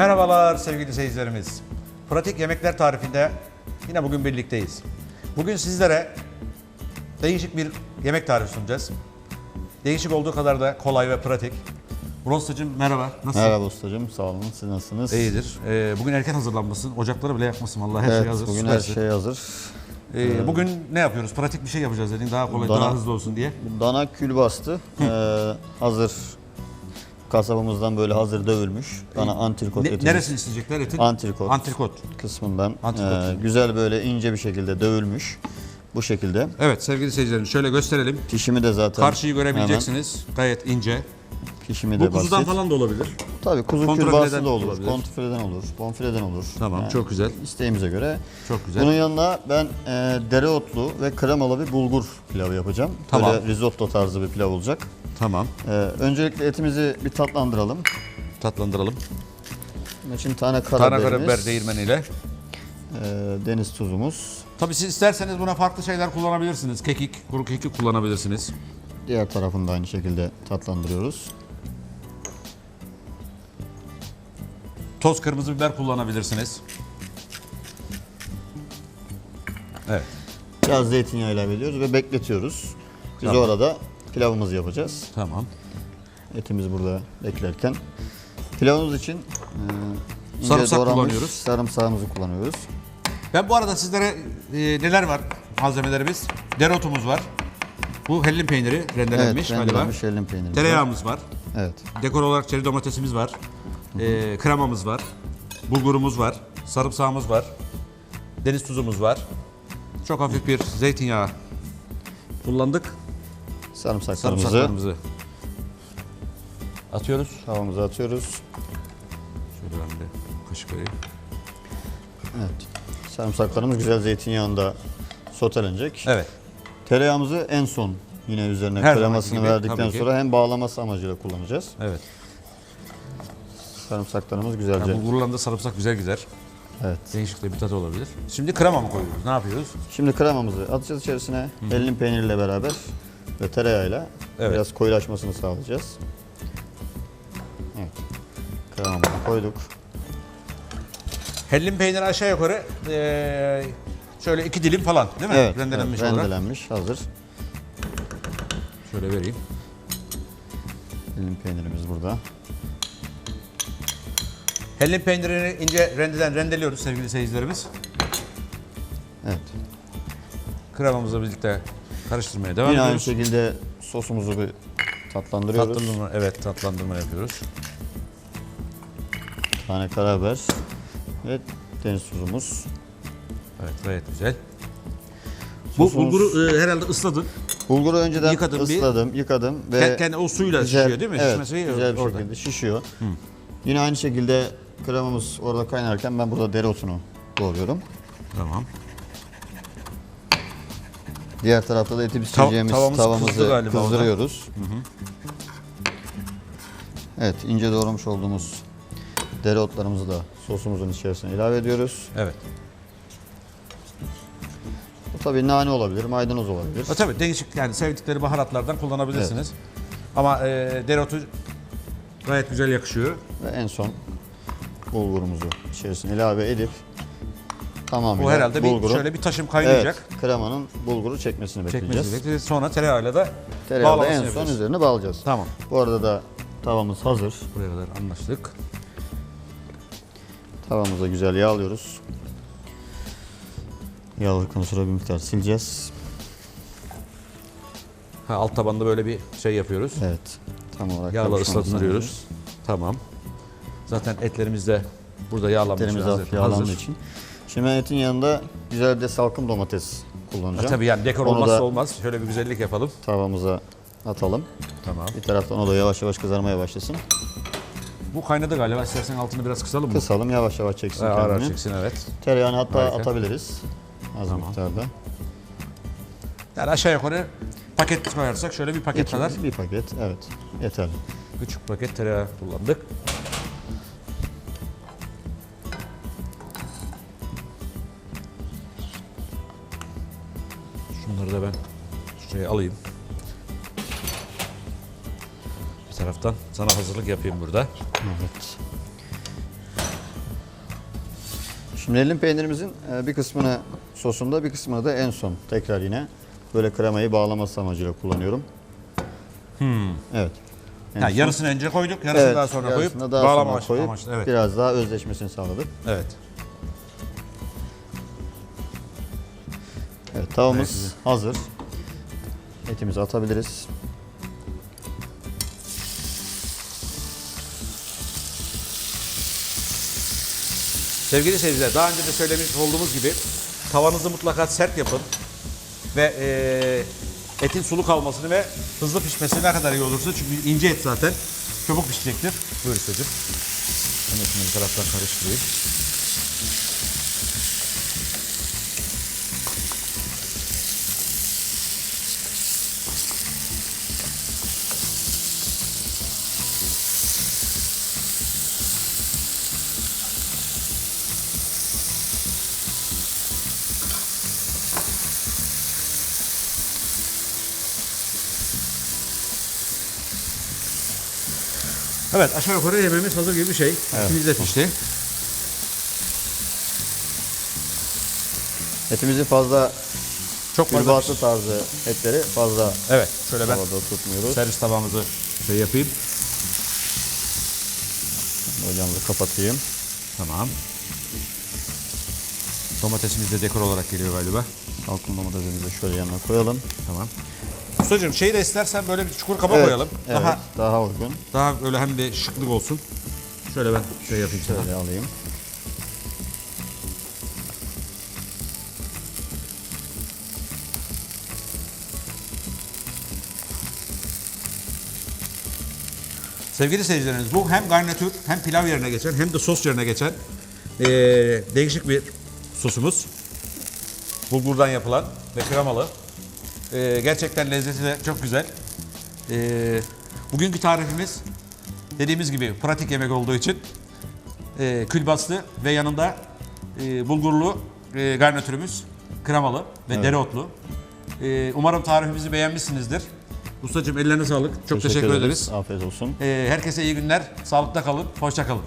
Merhabalar sevgili seyircilerimiz. Pratik yemekler tarifinde yine bugün birlikteyiz. Bugün sizlere değişik bir yemek tarifi sunacağız. Değişik olduğu kadar da kolay ve pratik. Bronstacığım merhaba. Nasılsın? Merhaba ustacığım, sağ olun. Siz nasılsınız? İyidir. Ee, bugün erken hazırlanmışsın. Ocakları bile yakmışsın. Vallahi her evet, şey hazır. bugün Süpersin. her şey hazır. Ee, bugün ne yapıyoruz? Pratik bir şey yapacağız dedin. Daha kolay, Dana- daha hızlı olsun diye. Dana külbastı. Ee, hazır kasabımızdan böyle hazır dövülmüş. Dana antrikot Ne, etimiz neresini isteyecekler etin? Antrikot. Antrikot. kısmından Antrikot. ee, güzel böyle ince bir şekilde dövülmüş. Bu şekilde. Evet sevgili seyircilerimiz şöyle gösterelim. Pişimi de zaten Karşıyı görebileceksiniz. Gayet ince. Hemen pişimi Bu de kuzudan basit. falan da olabilir. Tabii kuzu Kontrafileden külbastı da olur. olabilir. Kontrfileden olur. Bonfileden olur. Tamam, çok güzel. İsteğimize göre. Çok güzel. Bunun yanına ben e, dereotlu ve kremalı bir bulgur pilavı yapacağım. Tamam. Böyle risotto tarzı bir pilav olacak. Tamam. Ee, öncelikle etimizi bir tatlandıralım. Tatlandıralım. Bunun için tane Tane karabiberimiz, karabiber değirmeniyle. e, deniz tuzumuz. Tabii siz isterseniz buna farklı şeyler kullanabilirsiniz. Kekik, kuru kekik kullanabilirsiniz. Diğer tarafını da aynı şekilde tatlandırıyoruz. Toz kırmızı biber kullanabilirsiniz. Evet. Biraz zeytinyağı ilave ediyoruz ve bekletiyoruz. Biz Tamam. orada pilavımızı yapacağız. Tamam. Etimiz burada beklerken. Pilavımız için e, ince Sarımsak doğranmış kullanıyoruz. Sarımsağımızı kullanıyoruz. Ben bu arada sizlere e, neler var malzemelerimiz? Dereotumuz var. Bu hellim peyniri rendelenmiş evet, galiba. rendelenmiş hellim peyniri. Tereyağımız var. Evet. Dekor olarak çeri domatesimiz var. E, kremamız var. Bulgurumuz var. Sarımsağımız var. Deniz tuzumuz var. Çok hafif bir zeytinyağı kullandık. Sarımsaklarımızı Sarımsaklarımızı atıyoruz. tavamıza atıyoruz. Şöyle ben de kaşık vereyim. Evet. Sarımsaklarımız güzel zeytinyağında sotelenecek. Evet. Tereyağımızı en son yine üzerine Her zamanki kremasını gibi, verdikten tabii ki. sonra hem bağlaması amacıyla kullanacağız. Evet. Sarımsaklarımız güzelce. Yani bulgurlarında sarımsak güzel gider. Evet. Değişik de bir tat olabilir. Şimdi krema mı koyuyoruz? Ne yapıyoruz? Şimdi kremamızı atacağız içerisine. Hellim peyniriyle beraber ve tereyağıyla Evet. biraz koyulaşmasını sağlayacağız. Evet. Kremamızı koyduk. Hellim peyniri aşağı yukarı eee, şöyle iki dilim falan değil mi? Evet. Rendelenmiş evet, olarak. rendelenmiş hazır. Şöyle vereyim. Hellim peynirimiz burada. Hellim peynirini ince rendeden rendeliyoruz sevgili seyircilerimiz. Evet. Kremamızla birlikte karıştırmaya devam Yine aynı ediyoruz. şekilde sosumuzu bir tatlandırıyoruz. Tatlandırma, evet tatlandırma yapıyoruz. tane karabiber ve deniz tuzumuz. Evet gayet güzel. Bu Sosumuz- bulguru e, herhalde ısladın. Bulguru önceden Yıkadın bir- ısladım, yıkadım ve Kendi, o suyla şişiyor değil mi? Evet, Şişmesi güzel bir orada. şekilde şişiyor. Yine aynı şekilde kremamız orada kaynarken ben burada dereotunu doğruyorum. Tamam. Diğer tarafta da eti pişireceğimiz tavamız kızdı tavamızı orada. kızdırıyoruz. Evet, ince doğramış olduğumuz dereotlarımızı da sosumuzun içerisine ilave ediyoruz. Evet. Bu tabii nane olabilir, maydanoz olabilir. Ha, tabii değişik yani sevdikleri baharatlardan kullanabilirsiniz. Ama e, dereotu gayet güzel yakışıyor. Ve en son bulgurumuzu içerisine ilave edip tamamıyla Bu herhalde bir şöyle bir taşım kaynayacak. Evet, kremanın bulguru çekmesini bekleyeceğiz. Çekmesi bekleyeceğiz. Sonra tereyağıyla da Tereyağı da bağlamasını en son yapacağız. üzerine bağlayacağız. Tamam. Bu arada da tavamız hazır. Buraya kadar anlaştık. Tavamıza güzel yağlıyoruz. Yağladıktan sonra bir miktar sileceğiz. Ha, alt tabanda böyle bir şey yapıyoruz. Evet. Tam olarak Yağla ıslatıyoruz. Tamam. Zaten etlerimiz de burada yağlanmış. Etlerimiz hazır. hafif yağlandığı hazır. için. Şimdi ben etin yanında güzel de salkım domates Ha, kullanacağım. tabii yani dekor Onu olmazsa da olmaz. Şöyle bir güzellik yapalım. tavamıza atalım. Tamam. Bir taraftan o da yavaş yavaş kızarmaya başlasın. Bu kaynadı galiba. İstersen altını biraz kısalım mı? Kısalım yavaş yavaş çeksin Ha, ağır ağır kendini. çeksin evet. Tereyağını hatta Harika. atabiliriz. Az Tamam. miktarda. Yani aşağı yukarı paket koyarsak şöyle bir paket İki- kadar Bir paket evet yeterli. küçük paket tereyağı kullandık. Şunları da ben şuraya alayım. Bir taraftan sana hazırlık yapayım burada. Evet. Şimdi hellim peynirimizin e, bir kısmını sosunda bir kısmını da en son tekrar yine böyle kremayı bağlaması amacıyla kullanıyorum. Evet. En Ha, son- yarısını önce koyduk, yarısını Evet, daha sonra koyup daha bağlama sonra koyup amaçlı, Evet. biraz daha özleşmesini sağladık. evet. Evet tavamız hazır. Etimizi atabiliriz. Sevgili seyirciler, daha önce de söylemiş olduğumuz gibi tavanızı mutlaka sert yapın ve eee, etin sulu kalmasını ve hızlı pişmesi ne kadar iyi olursa çünkü ince et zaten çabuk pişecektir. Buyur istediğim. Ben etini bir taraftan karıştırayım. Evet aşağı yukarı yemeğimiz hazır gibi bir şey. Etimiz de pişti. Etimizi fazla Çok fazla tarzı etleri fazla Evet şöyle ben tavada tutmuyoruz. servis tabağımızı şey yapayım. Ocağımızı kapatayım. Tamam. Domatesimiz de dekor olarak geliyor galiba. Salkım domatesimizi şöyle yanına koyalım. Tamam. Ustacığım şeyi de istersen böyle bir çukur kaba Evet, koyalım. Evet, Daha daha uygun. daha böyle hem de şıklık olsun. Şöyle ben şey yapayım sana. Şöyle alayım. Sevgili seyircilerimiz bu hem garnitür hem pilav yerine geçen hem de sos yerine geçen eee, değişik bir sosumuz. Bulgurdan yapılan ve kremalı. Eee, gerçekten lezzeti de çok güzel. Eee, bugünkü tarifimiz dediğimiz gibi pratik yemek olduğu için eee külbastı ve yanında eee, bulgurlu eee, garnitürümüz kremalı ve dereotlu. Eee, umarım tarifimizi beğenmişsinizdir. Ustacığım ellerine sağlık. Çok teşekkür, ederiz. Afiyet olsun. Ee, herkese iyi günler. Sağlıkta kalın. Hoşça kalın.